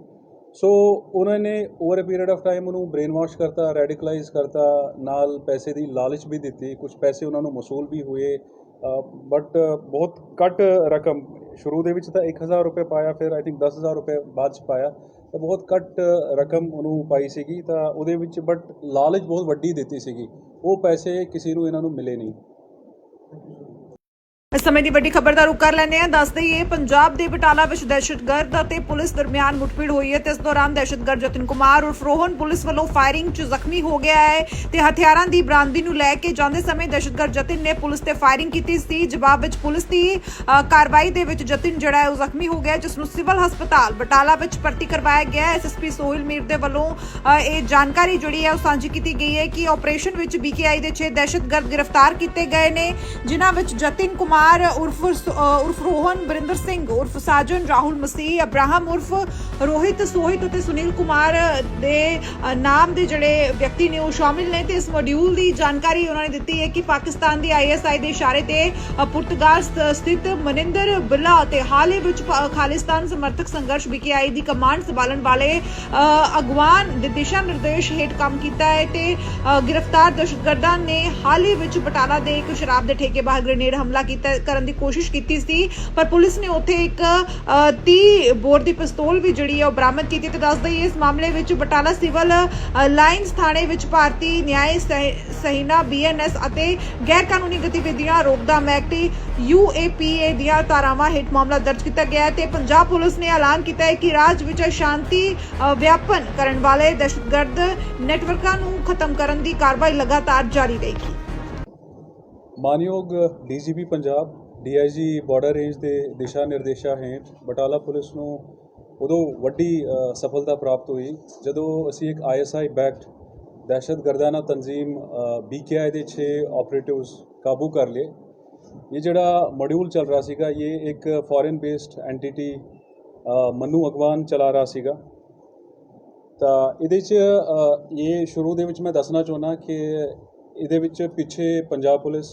ਸੋ ਉਹਨਾਂ ਨੇ over a period of time ਉਹਨੂੰ ਬ੍ਰੇਨ ਵਾਸ਼ ਕਰਤਾ ਰੈਡੀਕਲਾਈਜ਼ ਕਰਤਾ, ਨਾਲ ਪੈਸੇ ਦੀ ਲਾਲਚ ਵੀ ਦਿੱਤੀ ਕੁਝ ਪੈਸੇ ਉਹਨਾਂ ਨੂੰ ਮਸੂਲ ਵੀ ਹੋਏ ਬਟ ਬਹੁਤ ਘੱਟ ਰਕਮ, ਸ਼ੁਰੂ ਦੇ ਵਿੱਚ ਤਾਂ 1000 ਰੁਪਏ ਪਾਇਆ, ਫਿਰ ਆਈ ਥਿੰਕ 10000 ਰੁਪਏ ਬਾਅਦ ਚ ਪਾਇਆ, ਤਾਂ ਬਹੁਤ ਘੱਟ ਰਕਮ ਉਹਨੂੰ ਪਾਈ ਸੀਗੀ, ਤਾਂ ਉਹਦੇ ਵਿੱਚ ਬਟ ਲਾਲਚ ਬਹੁਤ ਵੱਡੀ ਦਿੱਤੀ ਸੀਗੀ, ਉਹ ਪੈਸੇ ਕਿਸੇ ਨੂੰ ਇਹਨਾਂ ਨੂੰ ਮਿਲੇ ਨਹੀਂ। ਇਸ ਸਮੇਂ ਦੀ ਵੱਡੀ ਖਬਰ ਦਾ ਰੁਖ ਕਰ ਲੈਂਦੇ ਹਾਂ। ਦੱਸ ਦਈਏ, ਪੰਜਾਬ ਦੇ ਬਟਾਲਾ ਵਿੱਚ ਦਹਿਸ਼ਤਗਰਦ ਅਤੇ ਪੁਲਿਸ ਦਰਮਿਆਨ ਮੁੱਠਭੀੜ ਹੋਈ ਹੈ ਤੇ ਇਸ ਦੌਰਾਨ ਦਹਿਸ਼ਤਗਰਦ ਜਤਨ ਕੁਮਾਰ ਉਰਫ ਰੋਹਨ ਪੁਲਿਸ ਵੱਲੋਂ ਫਾਇਰਿੰਗ 'ਚ ਜ਼ਖਮੀ ਹੋ ਗਿਆ ਹੈ ਤੇ ਹਥਿਆਰਾਂ ਦੀ ਬਰਾਮਦੀ ਨੂੰ ਲੈ ਕੇ ਜਾਂਦੇ ਸਮੇਂ ਦਹਿਸ਼ਤਗਰਦ ਜਤਨ ਨੇ ਪੁਲਿਸ ਤੇ ਫਾਇਰਿੰਗ ਕੀਤੀ ਸੀ। ਜਵਾਬ ਵਿੱਚ ਪੁਲਿਸ ਦੀ ਕਾਰਵਾਈ ਦੇ ਵਿੱਚ ਜਤਨ ਜਿਹੜਾ ਹੈ ਉਹ ਜ਼ਖਮੀ ਹੋ ਗਿਆ, ਜਿਸ ਨੂੰ ਸਿਵਲ ਹਸਪਤਾਲ ਬਟਾਲਾ ਵਿੱਚ ਭਰਤੀ ਕਰਵਾਇਆ ਗਿਆ ਹੈ। ਐਸਐਸਪੀ ਸੋਹਿਲ ਮੀਰ ਦੇ ਵੱਲੋਂ ਇਹ ਜਾਣਕਾਰੀ ਜਿਹੜੀ ਹੈ ਉਹ ਸਾਂਝੀ ਕੀਤੀ ਗਈ ਹੈ ਕਿ ਆਪਰੇਸ਼ਨ ਵਿੱਚ ਬੀਕੇਆਈ ਦੇ 6 ਦਹਿਸ਼ਤਗਰਦ ਗ੍ਰਿਫਤਾਰ ਕੀਤੇ ਗਏ ਨੇ, ਜਿਨ੍ਹਾਂ ਵਿੱਚ ਜਤਿਨ ਕੁਮਾਰ ਉਰਫ ਉਰਫ ਰੋਹਨ ਬਰਿੰਦਰ ਸਿੰਘ ਉਰਫ ਸਾਜਨ ਰਾਹੁਲ ਮਸੀਹ ਅਬਰਾਹਮ ਉਰਫ ਰੋਹਿਤ ਸੋਹਿਤ ਅਤੇ ਸੁਨੀਲ ਕੁਮਾਰ ਦੇ ਨਾਮ ਦੇ ਜਿਹੜੇ ਵਿਅਕਤੀ ਨੇ ਉਹ ਸ਼ਾਮਿਲ ਨੇ ਤੇ ਇਸ ਮੋਡਿਊਲ ਦੀ ਜਾਣਕਾਰੀ ਉਹਨਾਂ ਨੇ ਦਿੱਤੀ ਹੈ ਕਿ ਪਾਕਿਸਤਾਨ ਦੀ ਆਈਐਸਆਈ ਦੇ ਇਸ਼ਾਰੇ ਤੇ ਪੁਰਤਗਾਲ ਸਥਿਤ ਮਨਿੰਦਰ ਬਿੱਲਾ ਅਤੇ ਹਾਲ ਹੀ ਵਿੱਚ ਖਾਲਿਸਤਾਨ ਸਮਰਥਕ ਸੰਘਰਸ਼ ਬੀਕੇਆਈ ਦੀ ਕਮਾਂਡ ਸੰਭਾਲਣ ਵਾਲੇ ਅਗਵਾਨ ਦੇ ਦਿਸ਼ਾ ਨਿਰਦੇਸ਼ ਹੇਠ ਕੰਮ ਕੀਤਾ ਹੈ ਤੇ ਗ੍ਰਿਫਤਾਰ ਦਹਿਸ਼ਤਗਰਦਾਂ ਨੇ ਹਾਲ ਹੀ ਵਿੱਚ ਬਟਾਲਾ ਦੇ ਇੱਕ ਸ਼ਰਾਬ ਦੇ ਠੇਕੇ ਬਾਹਰ ਗ੍ਰੇਨੇਡ ਹਮਲਾ ਕੀਤਾ ਕਰਨ ਦੀ ਕੋਸ਼ਿਸ਼ ਕੀਤੀ ਸੀ ਪਰ ਪੁਲਿਸ ਨੇ ਉੱਥੇ ਇੱਕ ਅ, 30 ਬੋਰ ਦੀ ਪਿਸਤੌਲ ਵੀ ਜਿਹੜੀ ਹੈ ਉਹ ਬਰਾਮਦ ਕੀਤੀ ਤੇ ਦੱਸ ਦਈਏ ਇਸ ਮਾਮਲੇ ਵਿੱਚ ਬਟਾਲਾ ਸਿਵਲ ਅ, ਲਾਈਨਸ ਥਾਣੇ ਵਿੱਚ ਭਾਰਤੀ ਨਿਆਇ ਸਹਿ- ਸਹੀਨਾ ਬੀਐਨਐਸ ਅਤੇ ਗੈਰ ਕਾਨੂੰਨੀ ਗਤੀਵਿਧੀਆਂ ਰੋਕਥਾਮ ਐਕਟ ਯੂਏਪੀਏ ਦੀਆਂ ਧਾਰਾਵਾਂ ਹੇਠ ਮਾਮਲਾ ਦਰਜ ਕੀਤਾ ਗਿਆ ਹੈ ਤੇ ਪੰਜਾਬ ਪੁਲਿਸ ਨੇ ਐਲਾਨ ਕੀਤਾ ਹੈ ਕਿ ਰਾਜ ਵਿੱਚ ਸ਼ਾਂਤੀ ਵਿਆਪਨ ਕਰਨ ਵਾਲੇ ਦਹਿਸ਼ਤਗਰਦ ਨੈਟਵਰਕਾਂ ਨੂੰ ਖਤਮ ਕਰਨ ਦੀ ਕਾਰਵਾਈ ਲਗਾਤਾਰ ਜਾਰੀ ਰਹੇਗੀ। ਮਾਨਯੋਗ DGP Punjab, DIG border range ਦੇ ਦਿਸ਼ਾ ਨਿਰਦੇਸ਼ਾਂ ਹੇਠ ਬਟਾਲਾ ਪੁਲਿਸ ਨੂੰ ਉਦੋਂ ਵੱਡੀ ਸਫਲਤਾ ਪ੍ਰਾਪਤ ਹੋਈ, ਜਦੋਂ ਅਸੀਂ ਇੱਕ ਆਈਐਸਆਈ ਬੈਕਡ ਦਹਿਸ਼ਤਗਰਦਾਨਾ ਤਨਜ਼ੀਮ ਬੀਕੇਆਈ ਦੇ 6 ਆਪਰੇਟਿਵਸ ਕਾਬੂ ਕਰ ਲਏ। ਇਹ ਜਿਹੜਾ ਮੋਡਿਊਲ ਚੱਲ ਰਿਹਾ ਸੀਗਾ, ਇਹ ਇੱਕ foreign based entity Manu Agwan ਚਲਾ ਰਿਹਾ ਸੀਗਾ। ਤਾਂ ਇਹਦੇ 'ਚ ਇਹ ਸ਼ੁਰੂ ਦੇ ਵਿੱਚ ਮੈਂ ਦੱਸਣਾ ਚਾਹੁੰਦਾ ਕਿ ਇਹਦੇ ਵਿੱਚ ਪਿੱਛੇ ਪੰਜਾਬ ਪੁਲਿਸ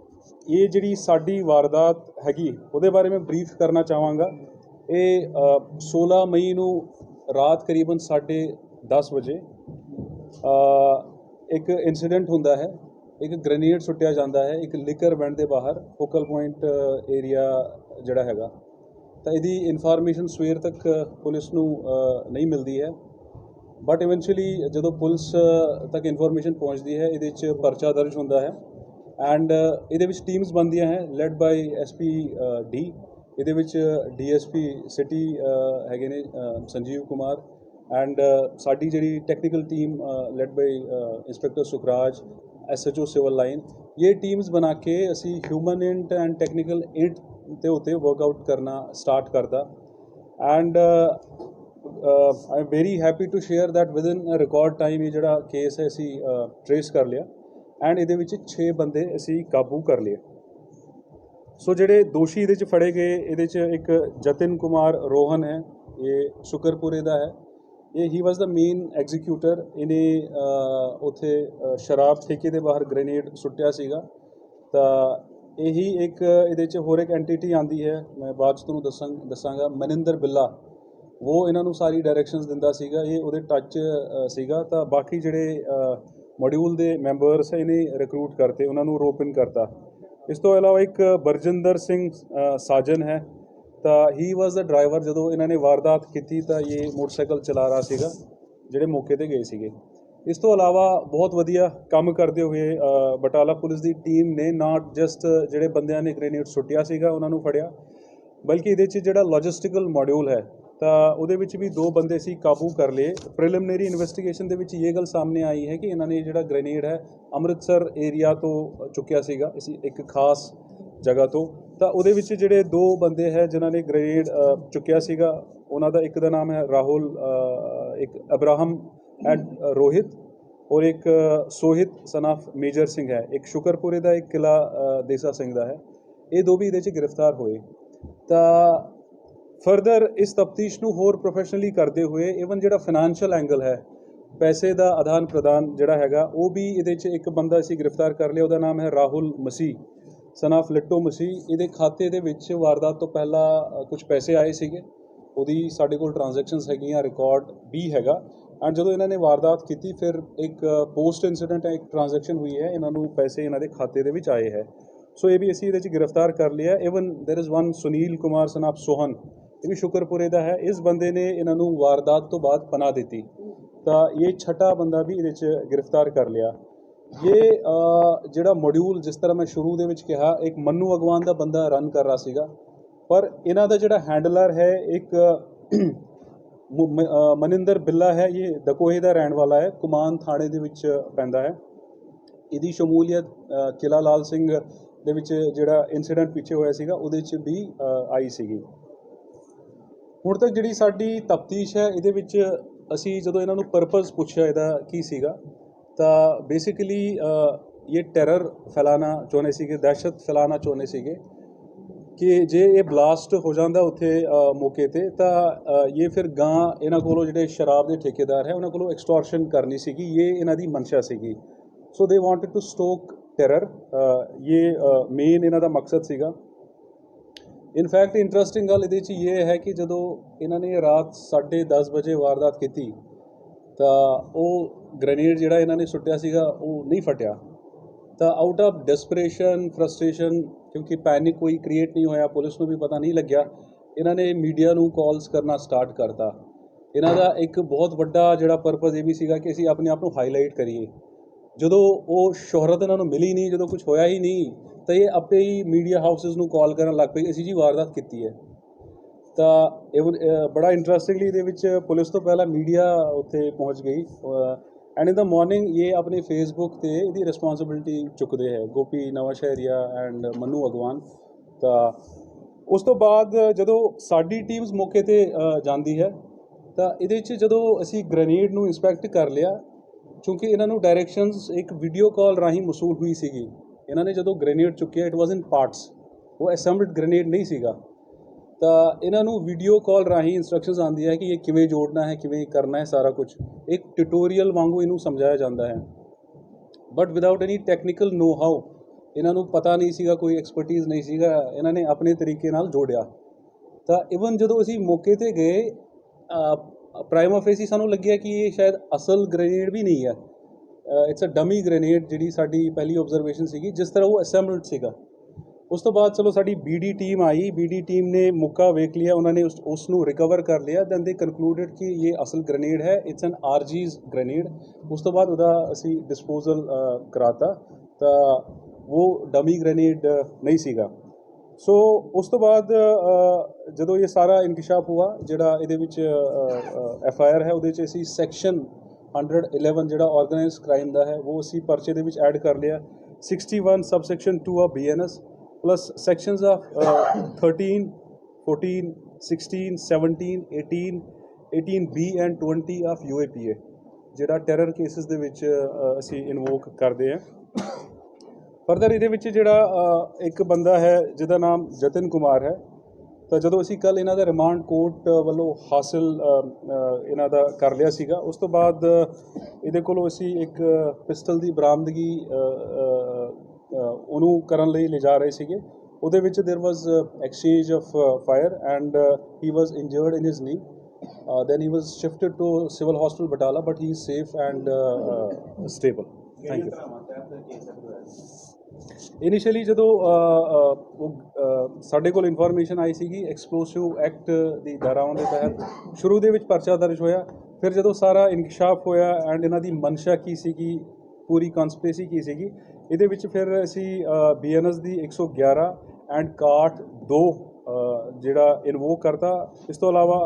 ਇਹ ਜਿਹੜੀ ਸਾਡੀ ਵਾਰਦਾਤ ਹੈਗੀ ਉਹਦੇ ਬਾਰੇ ਮੈਂ ਬਰੀਫ ਕਰਨਾ ਚਾਹਾਂਗਾ। ਇਹ ਅ, 16 ਮਈ ਨੂੰ ਰਾਤ ਕਰੀਬਨ 10:30 ਵਜੇ ਇੱਕ ਇਨਸੀਡੈਂਟ ਹੁੰਦਾ ਹੈ। ਇੱਕ ਗ੍ਰੇਨੇਡ ਸੁੱਟਿਆ ਜਾਂਦਾ ਹੈ ਇੱਕ ਲਿਕਰ ਵੈਂਡ ਦੇ ਬਾਹਰ ਫੋਕਲ ਪੁਆਇੰਟ ਏਰੀਆ ਜਿਹੜਾ ਹੈਗਾ। ਤਾਂ ਇਹਦੀ ਇਨਫੋਰਮੇਸ਼ਨ ਸਵੇਰ ਤੱਕ ਪੁਲਿਸ ਨੂੰ ਨਹੀਂ ਮਿਲਦੀ ਹੈ। ਬਟ ਇਵੈਂਚੁਅਲੀ ਜਦੋਂ ਪੁਲਿਸ ਤੱਕ ਇਨਫੋਰਮੇਸ਼ਨ ਪਹੁੰਚਦੀ ਹੈ ਇਹਦੇ 'ਚ ਪਰਚਾ ਦਰਜ ਹੁੰਦਾ ਹੈ। ਐਂਡ uh, ਇਹਦੇ ਵਿੱਚ ਟੀਮਸ ਬਣਦੀਆਂ ਹੈ ਲੈਡ ਬਾਈ ਐਸਪੀ ਡੀ ਇਹਦੇ ਵਿੱਚ uh, ਡੀਐਸਪੀ ਸਿਟੀ uh, ਹੈਗੇ ਨੇ ਸੰਜੀਵ ਕੁਮਾਰ. ਐਂਡ ਸਾਡੀ ਜਿਹੜੀ technical team led by inspector Sukhraj SHO civil line ਇਹ ਟੀਮਸ ਬਣਾ ਕੇ ਅਸੀਂ human int and technical int ਦੇ ਉੱਤੇ ਵਰਕਆਊਟ ਕਰਨਾ ਸਟਾਰਟ ਕਰਦਾ and I am very happy to share that within a record time ਇਹ ਜਿਹੜਾ ਕੇਸ ਹੈ, ਅਸੀਂ ਟਰੇਸ ਕਰ ਲਿਆ. ਐਂਡ ਇਹਦੇ ਵਿੱਚ 6 ਬੰਦੇ ਅਸੀਂ ਕਾਬੂ ਕਰ ਲਏ। ਸੋ ਜਿਹੜੇ ਦੋਸ਼ੀ ਇਹਦੇ ਚ ਫੜੇ ਗਏ ਇਹਦੇ ਚ ਇੱਕ ਜਤਿਨ ਕੁਮਾਰ ਰੋਹਨ ਹੈ ਇਹ ਸ਼ੁਕਰਪੁਰੇ ਦਾ ਹੈ। ਇਹ ਹੀ ਵਾਸ ਦਾ ਮੇਨ ਐਗਜ਼ੀਕਿਊਟਰ ਇਹਨੇ ਅ, ਉੱਥੇ ਸ਼ਰਾਬ ਠੇਕੇ ਦੇ ਬਾਹਰ ਗ੍ਰੇਨੇਡ ਸੁੱਟਿਆ ਸੀਗਾ। ਤਾਂ ਇਹੀ ਇੱਕ ਇਹਦੇ ਚ ਹੋਰ ਇੱਕ ਐਂਟੀਟੀ ਆਂਦੀ ਹੈ ਮੈਂ ਬਾਅਦ ਚ ਤੁਹਾਨੂੰ ਦੱਸਾਂ ਦੱਸਾਂਗਾ ਮਨਿੰਦਰ ਬਿੱਲਾ। ਉਹ ਇਹਨਾਂ ਨੂੰ ਸਾਰੀ ਡਾਇਰੈਕਸ਼ਨਸ ਦਿੰਦਾ ਸੀਗਾ ਇਹ ਉਹਦੇ ਟੱਚ ਸੀਗਾ। ਤਾਂ ਬਾਕੀ ਜਿਹੜੇ ਮੋਡਿਊਲ ਦੇ ਮੈਂਬਰਸ ਇਹਨੇ ਰਿਕਰੂਟ ਕਰਤੇ, ਉਹਨਾਂ ਨੂੰ ਰੋਪ ਇਨ ਕਰਤਾ। ਇਸ ਤੋਂ ਇਲਾਵਾ ਇੱਕ ਬਰਜਿੰਦਰ ਸਿੰਘ ਸਾਜਨ ਹੈ। ਤਾਂ ਹੀ ਵਾਸ ਦਾ ਡਰਾਈਵਰ ਜਦੋਂ ਇਹਨਾਂ ਨੇ ਵਾਰਦਾਤ ਕੀਤੀ ਤਾਂ ਇਹ ਮੋਟਰਸਾਈਕਲ ਚਲਾ ਰਿਹਾ ਸੀਗਾ, ਜਿਹੜੇ ਮੌਕੇ ਤੇ ਗਏ ਸੀਗੇ। ਇਸ ਤੋਂ ਇਲਾਵਾ ਬਹੁਤ ਵਧੀਆ ਕੰਮ ਕਰਦੇ ਹੋਏ ਬਟਾਲਾ ਪੁਲਿਸ ਦੀ ਟੀਮ ਨੇ ਨਾਟ ਜਸਟ ਜਿਹੜੇ ਬੰਦਿਆਂ ਨੇ ਗ੍ਰੇਨੇਡ ਸੁੱਟਿਆ ਸੀਗਾ, ਉਹਨਾਂ ਨੂੰ ਫੜਿਆ, ਬਲਕਿ ਇਹਦੇ 'ਚ ਜਿਹੜਾ ਲੌਜਿਸਟੀਕਲ ਮੋਡਿਊਲ ਹੈ ਤਾਂ ਉਹਦੇ ਵਿੱਚ ਵੀ ਦੋ ਬੰਦੇ ਸੀ ਕਾਬੂ ਕਰ ਲਏ। ਪ੍ਰੀਲਿਮਿਨਰੀ ਇਨਵੈਸਟੀਗੇਸ਼ਨ ਦੇ ਵਿੱਚ ਇਹ ਗੱਲ ਸਾਹਮਣੇ ਆਈ ਹੈ ਕਿ ਇਹਨਾਂ ਨੇ ਜਿਹੜਾ ਗ੍ਰੇਨੇਡ ਹੈ ਅੰਮ੍ਰਿਤਸਰ ਏਰੀਆ ਤੋਂ ਚੁੱਕਿਆ ਸੀਗਾ, ਇਸ ਇੱਕ ਖਾਸ ਜਗ੍ਹਾ ਤੋਂ। ਤਾਂ ਉਹਦੇ ਵਿੱਚ ਜਿਹੜੇ ਦੋ ਬੰਦੇ ਹੈ ਜਿਨ੍ਹਾਂ ਨੇ ਗ੍ਰੇਨੇਡ ਚੁੱਕਿਆ ਸੀਗਾ, ਉਹਨਾਂ ਦਾ ਇੱਕ ਦਾ ਨਾਮ ਹੈ ਰਾਹੁਲ ਇੱਕ ਅਬਰਾਹਮ ਐਂਡ ਰੋਹਿਤ ਔਰ ਇੱਕ ਸੋਹਿਤ ਸਨ of ਮੇਜਰ ਸਿੰਘ ਹੈ। ਇੱਕ ਸ਼ੁਕਰਪੁਰੇ ਦਾ, ਇੱਕ ਕਿਲਾ ਦੇਸਾ ਸਿੰਘ ਦਾ ਹੈ। ਇਹ ਦੋ ਵੀ ਇਹਦੇ 'ਚ ਗ੍ਰਿਫਤਾਰ ਹੋਏ। ਤਾਂ ਫਰਦਰ ਇਸ ਤਫਤੀਸ਼ ਨੂੰ ਹੋਰ ਪ੍ਰੋਫੈਸ਼ਨਲੀ ਕਰਦੇ ਹੋਏ ਇਵਨ ਜਿਹੜਾ ਫਾਈਨੈਂਸ਼ੀਅਲ ਐਂਗਲ ਹੈ ਪੈਸੇ ਦਾ ਆਦਾਨ ਪ੍ਰਦਾਨ ਜਿਹੜਾ ਹੈਗਾ ਉਹ ਵੀ ਇਹਦੇ 'ਚ ਇੱਕ ਬੰਦਾ ਅਸੀਂ ਗ੍ਰਿਫਤਾਰ ਕਰ ਲਿਆ ਉਹਦਾ ਨਾਮ ਹੈ ਰਾਹੁਲ ਮਸੀਹ ਸਨ of ਲਿੱਟੋ ਮਸੀਹ ਇਹਦੇ ਖਾਤੇ ਦੇ ਵਿੱਚ ਵਾਰਦਾਤ ਤੋਂ ਪਹਿਲਾਂ ਕੁਝ ਪੈਸੇ ਆਏ ਸੀਗੇ ਉਹਦੀ ਸਾਡੇ ਕੋਲ ਟ੍ਰਾਂਜੈਕਸ਼ਨਸ ਹੈਗੀਆਂ ਰਿਕਾਰਡ ਵੀ ਹੈਗਾ ਐਂਡ ਜਦੋਂ ਇਹਨਾਂ ਨੇ ਵਾਰਦਾਤ ਕੀਤੀ ਫਿਰ ਇੱਕ ਪੋਸਟ ਇਨਸੀਡੈਂਟ ਹੈ ਇੱਕ ਟ੍ਰਾਂਜੈਕਸ਼ਨ ਹੋਈ ਹੈ ਇਹਨਾਂ ਨੂੰ ਪੈਸੇ ਇਹਨਾਂ ਦੇ ਖਾਤੇ ਦੇ ਵਿੱਚ ਆਏ ਹੈ ਸੋ ਇਹ ਵੀ ਅਸੀਂ ਇਹਦੇ 'ਚ ਗ੍ਰਿਫਤਾਰ ਕਰ ਲਿਆ even there is one Sunil Kumar son of Sohan ਇਹ ਵੀ ਸ਼ੁਕਰਪੁਰੇ ਦਾ ਹੈ। ਇਸ ਬੰਦੇ ਨੇ ਇਹਨਾਂ ਨੂੰ ਵਾਰਦਾਤ ਤੋਂ ਬਾਅਦ ਪਨਾਹ ਦਿੱਤੀ। ਤਾਂ ਇਹ ਛਟਾ ਬੰਦਾ ਵੀ ਇਹਦੇ 'ਚ ਗ੍ਰਿਫਤਾਰ ਕਰ ਲਿਆ। ਇਹ ਜਿਹੜਾ ਮੋਡਿਊਲ ਜਿਸ ਤਰ੍ਹਾਂ ਮੈਂ ਸ਼ੁਰੂ ਦੇ ਵਿੱਚ ਕਿਹਾ ਇੱਕ ਮੰਨੂ ਅਗਵਾਨ ਦਾ ਬੰਦਾ ਰਨ ਕਰ ਰਿਹਾ ਸੀਗਾ। ਪਰ ਇਹਨਾਂ ਦਾ ਜਿਹੜਾ ਹੈਂਡਲਰ ਹੈ ਇੱਕ ਮਨਿੰਦਰ ਬਿੱਲਾ ਹੈ। ਇਹ ਦਕੋਹੇ ਦਾ ਰਹਿਣ ਵਾਲਾ ਹੈ। ਕੁਮਾਨ ਥਾਣੇ ਦੇ ਵਿੱਚ ਪੈਂਦਾ ਹੈ। ਇਹਦੀ ਸ਼ਮੂਲੀਅਤ ਅ, ਕਿਲਾ ਲਾਲ ਸਿੰਘ ਦੇ ਵਿੱਚ ਜਿਹੜਾ ਇਨਸੀਡੈਂਟ ਪਿੱਛੇ ਹੋਇਆ ਸੀਗਾ ਉਹਦੇ 'ਚ ਵੀ ਆਈ ਸੀਗੀ। ਹੁਣ ਤੱਕ ਜਿਹੜੀ ਸਾਡੀ ਤਫਤੀਸ਼ ਹੈ, ਇਹਦੇ ਵਿੱਚ ਅਸੀਂ ਜਦੋਂ ਇਹਨਾਂ ਨੂੰ ਪਰਪਸ ਪੁੱਛਿਆ ਇਹਦਾ ਕੀ ਸੀਗਾ, ਤਾਂ ਬੇਸਿਕਲੀ ਇਹ ਟੈਰਰ ਫੈਲਾਣਾ ਚਾਹੁੰਦੇ ਸੀਗੇ, ਦਹਿਸ਼ਤ ਫੈਲਾਣਾ ਚਾਹੁੰਦੇ ਸੀਗੇ ਕਿ ਜੇ ਇਹ ਬਲਾਸਟ ਹੋ ਜਾਂਦਾ ਉੱਥੇ ਮੌਕੇ ਤੇ, ਤਾਂ ਇਹ ਫਿਰ ਗਾਂ ਇਹਨਾਂ ਕੋਲੋਂ ਜਿਹੜੇ ਸ਼ਰਾਬ ਦੇ ਠੇਕੇਦਾਰ ਹੈ, ਉਹਨਾਂ ਕੋਲੋਂ ਐਕਸਟੋਰਸ਼ਨ ਕਰਨੀ ਸੀਗੀ, ਇਹ ਇਹਨਾਂ ਦੀ ਮਨਸ਼ਾ ਸੀਗੀ। So they wanted to stoke terror ਇਹ ਮੇਨ ਇਹਨਾਂ ਦਾ ਮਕਸਦ ਸੀਗਾ ਇਨਫੈਕਟ ਇੰਟਰਸਟਿੰਗ ਗੱਲ ਇਹਦੇ 'ਚ ਇਹ ਹੈ ਕਿ ਜਦੋਂ ਇਹਨਾਂ ਨੇ ਰਾਤ 10:30 ਵਜੇ ਵਾਰਦਾਤ ਕੀਤੀ, ਤਾਂ ਉਹ ਗ੍ਰੇਨੇਡ ਜਿਹੜਾ ਇਹਨਾਂ ਨੇ ਸੁੱਟਿਆ ਸੀਗਾ, ਉਹ ਨਹੀਂ ਫਟਿਆ। ਤਾਂ ਆਊਟ ਆਫ ਡਿਸਪਰੇਸ਼ਨ ਫਰਸਟ੍ਰੇਸ਼ਨ ਕਿਉਂਕਿ ਪੈਨਿਕ ਕੋਈ ਕ੍ਰੀਏਟ ਨਹੀਂ ਹੋਇਆ, ਪੁਲਿਸ ਨੂੰ ਵੀ ਪਤਾ ਨਹੀਂ ਲੱਗਿਆ, ਇਹਨਾਂ ਨੇ ਮੀਡੀਆ ਨੂੰ ਕਾਲਸ ਕਰਨਾ ਸਟਾਰਟ ਕਰਤਾ। ਇਹਨਾਂ ਦਾ ਇੱਕ ਬਹੁਤ ਵੱਡਾ ਜਿਹੜਾ ਪਰਪਸ ਇਹ ਵੀ ਸੀਗਾ ਕਿ ਅਸੀਂ ਆਪਣੇ ਆਪ ਨੂੰ ਹਾਈਲਾਈਟ ਕਰੀਏ। ਜਦੋਂ ਉਹ ਸ਼ੋਹਰਤ ਇਹਨਾਂ ਨੂੰ ਮਿਲੀ ਨਹੀਂ, ਜਦੋਂ ਕੁਝ ਹੋਇਆ ਹੀ ਨਹੀਂ ਤਾਂ ਇਹ ਆਪੇ ਹੀ ਮੀਡੀਆ ਹਾਊਸਸ ਨੂੰ ਕਾਲ ਕਰਨ ਲੱਗ ਪਈ, ਅਸੀਂ ਜੀ ਵਾਰਦਾਤ ਕੀਤੀ ਹੈ। ਤਾਂ ਇਹ ਬੜਾ ਇੰਟਰਸਟਿੰਗਲੀ ਇਹਦੇ ਵਿੱਚ ਪੁਲਿਸ ਤੋਂ ਪਹਿਲਾਂ ਮੀਡੀਆ ਉੱਥੇ ਪਹੁੰਚ ਗਈ। ਐਂਡ ਇਨ ਦਾ ਮਾਰਨਿੰਗ ਇਹ ਆਪਣੇ ਫੇਸਬੁੱਕ ਤੇ ਇਹਦੀ ਰਿਸਪੌਂਸਿਬਿਲਟੀ ਚੁੱਕਦੇ ਹੈ। ਗੋਪੀ ਨਵਾਂਸ਼ਹਿਰੀਆ ਐਂਡ ਮਨੂ ਅਗਵਾਨ। ਤਾਂ ਉਸ ਤੋਂ ਬਾਅਦ ਜਦੋਂ ਸਾਡੀ ਟੀਮਸ ਮੌਕੇ ਤੇ ਜਾਂਦੀ ਹੈ, ਤਾਂ ਇਹਦੇ 'ਚ ਜਦੋਂ ਅਸੀਂ ਗ੍ਰੇਨੇਡ ਨੂੰ ਇੰਸਪੈਕਟ ਕਰ ਲਿਆ, ਕਿਉਂਕਿ ਇਹਨਾਂ ਨੂੰ ਡਾਇਰੈਕਸ਼ਨਸ ਇੱਕ ਵੀਡੀਓ ਕਾਲ ਰਾਹੀਂ ਮਸੂਲ ਹੋਈ ਸੀਗੀ। ਇਹਨਾਂ ਨੇ ਜਦੋਂ ਗ੍ਰੇਨੇਡ ਚੁੱਕਿਆ ਇਟ ਵਾਸ ਇਨ ਪਾਰਟਸ ਉਹ ਅਸੈਂਬਲਡ ਗ੍ਰੇਨੇਡ ਨਹੀਂ ਸੀਗਾ। ਤਾਂ ਇਹਨਾਂ ਨੂੰ ਵੀਡੀਓ ਕਾਲ ਰਾਹੀਂ ਇਨਸਟਰਕਸ਼ਨਸ ਆਉਂਦੀ ਹੈ ਕਿ ਇਹ ਕਿਵੇਂ ਜੋੜਨਾ ਹੈ, ਕਿਵੇਂ ਕਰਨਾ ਹੈ ਸਾਰਾ ਕੁਝ। ਇੱਕ ਟਿਊਟੋਰੀਅਲ ਵਾਂਗੂ ਇਹਨੂੰ ਸਮਝਾਇਆ ਜਾਂਦਾ ਹੈ। But without any technical know how ਇਹਨਾਂ ਨੂੰ ਪਤਾ ਨਹੀਂ ਸੀਗਾ, ਕੋਈ ਐਕਸਪਰਟਿਜ਼ ਨਹੀਂ ਸੀਗਾ, ਇਹਨਾਂ ਨੇ ਆਪਣੇ ਤਰੀਕੇ ਨਾਲ ਜੋੜਿਆ। ਤਾਂ ਇਵਨ ਜਦੋਂ ਅਸੀਂ ਮੌਕੇ ਤੇ ਗਏ ਪ੍ਰਾਈਮ ਆਫਿਸ ਹੀ ਸਾਨੂੰ ਲੱਗਿਆ ਕਿ ਇਹ ਸ਼ਾਇਦ ਅਸਲ ਗ੍ਰੇਨੇਡ ਵੀ ਨਹੀਂ ਹੈ। ਇਟਸ ਅ ਡਮੀ ਗ੍ਰੇਨੇਡ ਜਿਹੜੀ ਸਾਡੀ ਪਹਿਲੀ ਆਬਜ਼ਰਵੇਸ਼ਨ ਸੀਗੀ, ਜਿਸ ਤਰ੍ਹਾਂ ਉਹ ਅਸੈਂਬਲਡ ਸੀਗਾ। ਉਸ ਤੋਂ ਬਾਅਦ ਚਲੋ ਸਾਡੀ ਬੀਡੀ ਟੀਮ ਆਈ ਬੀਡੀ ਟੀਮ ਨੇ ਮੁੱਕਾ ਵੇਖ ਲਿਆ, ਉਹਨਾਂ ਨੇ ਉਸ ਨੂੰ ਰਿਕਵਰ ਕਰ ਲਿਆ। ਦੈਨ ਦੇ ਕਨਕਲੂਡਡ ਕਿ ਇਹ ਅਸਲ ਗ੍ਰੇਨੇਡ ਹੈ ਇਟਸ ਐਨ ਆਰਜੀਜ਼ ਗ੍ਰੇਨੇਡ ਉਸ ਤੋਂ ਬਾਅਦ ਉਹਦਾ ਅਸੀਂ ਡਿਸਪੋਜ਼ਲ ਕਰਾਤਾ, ਤਾਂ ਉਹ ਡਮੀ ਗ੍ਰੇਨੇਡ ਨਹੀਂ ਸੀਗਾ। ਸੋ ਉਸ ਤੋਂ ਬਾਅਦ ਜਦੋਂ ਇਹ ਸਾਰਾ ਇਨਕਿਸ਼ਾਫ ਹੁਆ, ਜਿਹੜਾ ਇਹਦੇ ਵਿੱਚ ਐਫ ਆਈ ਆਰ ਹੈ, ਉਹਦੇ ਵਿੱਚ ਅਸੀਂ ਸੈਕਸ਼ਨ 111 ਜਿਹੜਾ ਆਰਗੇਨਾਈਜ਼ਡ ਕ੍ਰਾਈਮ ਦਾ ਹੈ, ਉਹ ਅਸੀਂ ਪਰਚੇ ਦੇ ਵਿੱਚ ਐਡ ਕਰ ਲਿਆ। 61 subsection 2 of BNS plus sections of 13 14 16 17 18 18 B and 20 of UAPA ਜਿਹੜਾ ਟੈਰਰ ਕੇਸਿਸ ਦੇ ਵਿੱਚ ਅਸੀਂ ਇਨਵੋਕ ਕਰਦੇ ਹਾਂ। ਫਰਦਰ ਇਹਦੇ ਵਿੱਚ ਜਿਹੜਾ ਇੱਕ ਬੰਦਾ ਹੈ, ਜਿਹਦਾ ਨਾਮ ਜਤਨ ਕੁਮਾਰ ਹੈ। ਤਾਂ ਜਦੋਂ ਅਸੀਂ ਕੱਲ ਇਹਨਾਂ ਦਾ ਰਿਮਾਂਡ ਕੋਰਟ ਵੱਲੋਂ ਹਾਸਲ ਅ, ਅ, ਇਹਨਾਂ ਦਾ ਕਰ ਲਿਆ ਸੀਗਾ ਉਸ ਤੋਂ ਬਾਅਦ ਇਹਦੇ ਕੋਲੋਂ ਅਸੀਂ ਇੱਕ ਪਿਸਟਲ ਦੀ ਬਰਾਮਦਗੀ ਅ, ਅ, ਅ, ਉਹਨੂੰ ਕਰਨ ਲਈ ਲਿਜਾ ਰਹੇ ਸੀਗੇ ਉਹਦੇ ਵਿੱਚ there was exchange of fire and he was injured in his knee then he was shifted to civil hospital Batala but he is safe and uh, uh, stable thank you initially ਜਦੋਂ ਸਾਡੇ ਕੋਲ ਇਨਫੋਰਮੇਸ਼ਨ ਆਈ ਸੀਗੀ ਐਕਸਪਲੋਸਿਵ ਐਕਟ ਦੀ ਧਾਰਾਵਾਂ ਦੇ ਤਹਿਤ, ਸ਼ੁਰੂ ਦੇ ਵਿੱਚ ਪਰਚਾ ਦਰਜ ਹੋਇਆ, ਫਿਰ ਜਦੋਂ ਸਾਰਾ ਇਨਕਸ਼ਾਫ ਹੋਇਆ ਐਂਡ ਇਹਨਾਂ ਦੀ ਮਨਸ਼ਾ ਕੀ ਸੀਗੀ, ਪੂਰੀ ਕਨਸਪੀਰੇਸੀ ਕੀ ਸੀਗੀ, ਇਹਦੇ ਵਿੱਚ ਫਿਰ ਅਸੀਂ ਬੀਐਨਐਸ ਦੀ 111 ਐਂਡ ਕਾਟ 2 ਜਿਹੜਾ ਇਨਵੋਕ ਕਰਤਾ, ਇਸ ਤੋਂ ਇਲਾਵਾ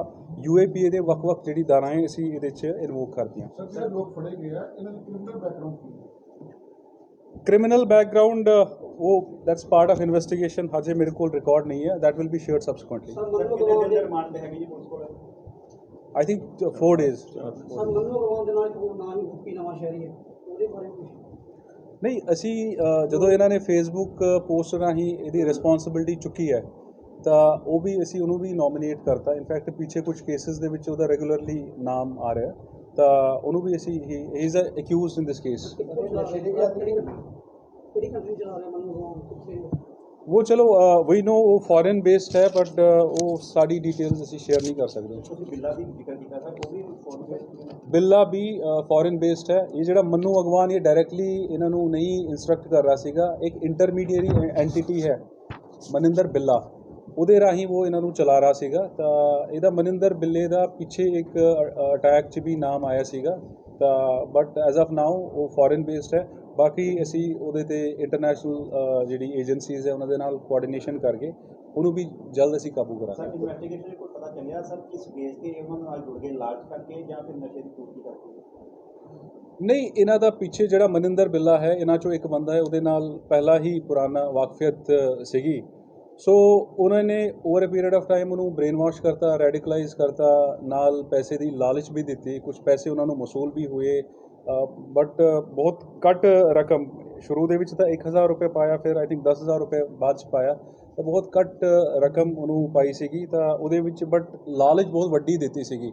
ਯੂਏਪੀਏ ਦੇ ਵੱਖ-ਵੱਖ ਜਿਹੜੀ ਧਾਰਾਵਾਂ ਅਸੀਂ ਇਹਦੇ 'ਚ ਇਨਵੋਕ ਕਰਤੀਆਂ। ਸਰ, ਜਿਹੜੇ ਲੋਕ ਫੜੇ ਗਏ ਆ, ਇਹਨਾਂ ਦੀ ਕ੍ਰਿਮੀਨਲ ਬੈਕਗ੍ਰਾਉਂਡ ਕੀ ਹੈ? ਕ੍ਰਿਮੀਨਲ ਬੈਕਗ੍ਰਾਉਂਡ ਉਹ ਦੈਟਸ ਪਾਰਟ ਆਫ ਇਨਵੈਸਟੀਗੇਸ਼ਨ ਹਜੇ ਮੇਰੇ ਕੋਲ ਰਿਕਾਰਡ ਨਹੀਂ ਹੈ that will be shared subsequently sir sir Mannu ਕਿੰਨੇ ਅਗਵਾਨ ਦਿਨ ਦੇ ਦੇ ਰਿਮਾਂਡ ਤੇ ਹੈਗੇ ਜੀ ਪੁਲਿਸ ਕੋਲ I think 4 days sir Mannu Agwan ਦੇ ਨਾਲ ਇੱਕ ਹੋਰ ਨਾਂ ਹੀ ਗੁੱਪੀ ਨਵਾਂ ਸ਼ਹਿਰੀ ਹੈ ਉਹਦੇ ਬਾਰੇ ਕੁਝ ਨਹੀਂ ਅਸੀਂ ਜਦੋਂ ਇਹਨਾਂ ਨੇ ਫੇਸਬੁੱਕ ਪੋਸਟ ਰਾਹੀਂ ਇਹਦੀ ਰਿਸਪੌਂਸਿਬਿਲਟੀ ਚੁੱਕੀ ਹੈ ਤਾਂ ਉਹ ਵੀ ਅਸੀਂ ਉਹਨੂੰ ਵੀ ਨੋਮੀਨੇਟ ਕਰਤਾ ਇਨਫੈਕਟ ਪਿੱਛੇ ਕੁਝ ਕੇਸਿਸ ਦੇ ਵਿੱਚ ਉਹਦਾ ਰੈਗੂਲਰਲੀ ਨਾਮ ਆ ਰਿਹਾ ਤਾਂ ਉਹਨੂੰ ਵੀ ਅਸੀਂ he is accused in this case ਉਹ ਚਲੋ ਵੀ ਨੋ ਉਹ ਫੋਰਨ ਬੇਸਡ ਹੈ ਬਟ ਉਹ ਸਾਡੀ ਡਿਟੇਲਸ ਅਸੀਂ ਸ਼ੇਅਰ ਨਹੀਂ ਕਰ ਸਕਦੇ। ਬਿੱਲਾ ਵੀ ਫੋਰਨ ਬੇਸਡ ਹੈ। ਇਹ ਜਿਹੜਾ ਮੰਨੂ ਅਗਵਾਨ, ਇਹ ਡਾਇਰੈਕਟਲੀ ਇਹਨਾਂ ਨੂੰ ਨਹੀਂ ਇਨਸਟਰਕਟ ਕਰ ਰਿਹਾ ਸੀਗਾ। ਇੱਕ ਇੰਟਰਮੀਡੀਏਰੀ ਐਂਟੀਟੀ ਹੈ, ਮਨਿੰਦਰ ਬਿੱਲਾ। ਉਹਦੇ ਰਾਹੀਂ ਉਹ ਇਹਨਾਂ ਨੂੰ ਚਲਾ ਰਿਹਾ ਸੀਗਾ। ਤਾਂ ਇਹਦਾ ਮਨਿੰਦਰ ਬਿੱਲੇ ਦਾ ਪਿੱਛੇ ਇੱਕ ਅਟੈਕ 'ਚ ਵੀ ਨਾਮ ਆਇਆ ਸੀਗਾ। ਤਾਂ ਬਟ ਐਜ਼ ਆਫ ਨਾਓ ਉਹ ਫੋਰਨ ਬੇਸਡ ਹੈ। ਬਾਕੀ ਅਸੀਂ ਉਹਦੇ ਤੇ ਇੰਟਰਨੈਸ਼ਨਲ ਜਿਹੜੀ ਏਜੰਸੀਜ਼ ਹੈ ਉਹਨਾਂ ਦੇ ਨਾਲ ਕੋਆਰਡੀਨੇਸ਼ਨ ਕਰਕੇ ਉਹਨੂੰ ਵੀ ਜਲਦ ਅਸੀਂ ਕਾਬੂ ਸਰ ਕਰਾਂਗੇ ਇਨਵੈਸਟੀਗੇਸ਼ਨ ਕੋਈ ਪਤਾ ਚੱਲਿਆ ਸਰ ਕਿਸ ਬੇਸ ਤੇ ਉਹਨਾਂ ਨਾਲ ਜੁੜ ਕੇ ਲਾਲਚ ਕਰਕੇ ਜਾਂ ਫਿਰ ਨਸ਼ੇ ਦੀ ਪੂਰਤੀ ਕਰਕੇ? ਨਹੀਂ ਇਹਨਾਂ ਦਾ ਪਿੱਛੇ ਜਿਹੜਾ ਮਨਿੰਦਰ ਬਿੱਲਾ ਹੈ ਇਹਨਾਂ ਚੋਂ ਇੱਕ ਬੰਦਾ ਹੈ ਉਹਦੇ ਨਾਲ ਪਹਿਲਾਂ ਹੀ ਪੁਰਾਣਾ ਵਾਕਫੀਅਤ ਸੀਗੀ। ਸੋ ਉਹਨਾਂ ਨੇ over a period of time ਉਹਨੂੰ ਬ੍ਰੇਨ ਵਾਸ਼ ਕਰਤਾ ਰੈਡੀਕਲਾਈਜ਼ ਕਰਤਾ, ਨਾਲ ਪੈਸੇ ਦੀ ਲਾਲਚ ਵੀ ਦਿੱਤੀ ਕੁਝ ਪੈਸੇ ਉਹਨਾਂ ਨੂੰ ਮਸੂਲ ਵੀ ਹੋਏ ਬਟ ਬਹੁਤ ਘੱਟ ਰਕਮ, ਸ਼ੁਰੂ ਦੇ ਵਿੱਚ ਤਾਂ 1000 ਰੁਪਏ ਪਾਇਆ, ਫਿਰ ਆਈ ਥਿੰਕ 10000 ਰੁਪਏ ਬਾਅਦ ਚ ਪਾਇਆ, ਤਾਂ ਬਹੁਤ ਘੱਟ ਰਕਮ ਉਹਨੂੰ ਪਾਈ ਸੀਗੀ, ਤਾਂ ਉਹਦੇ ਵਿੱਚ ਬਟ ਲਾਲਚ ਬਹੁਤ ਵੱਡੀ ਦਿੱਤੀ ਸੀਗੀ।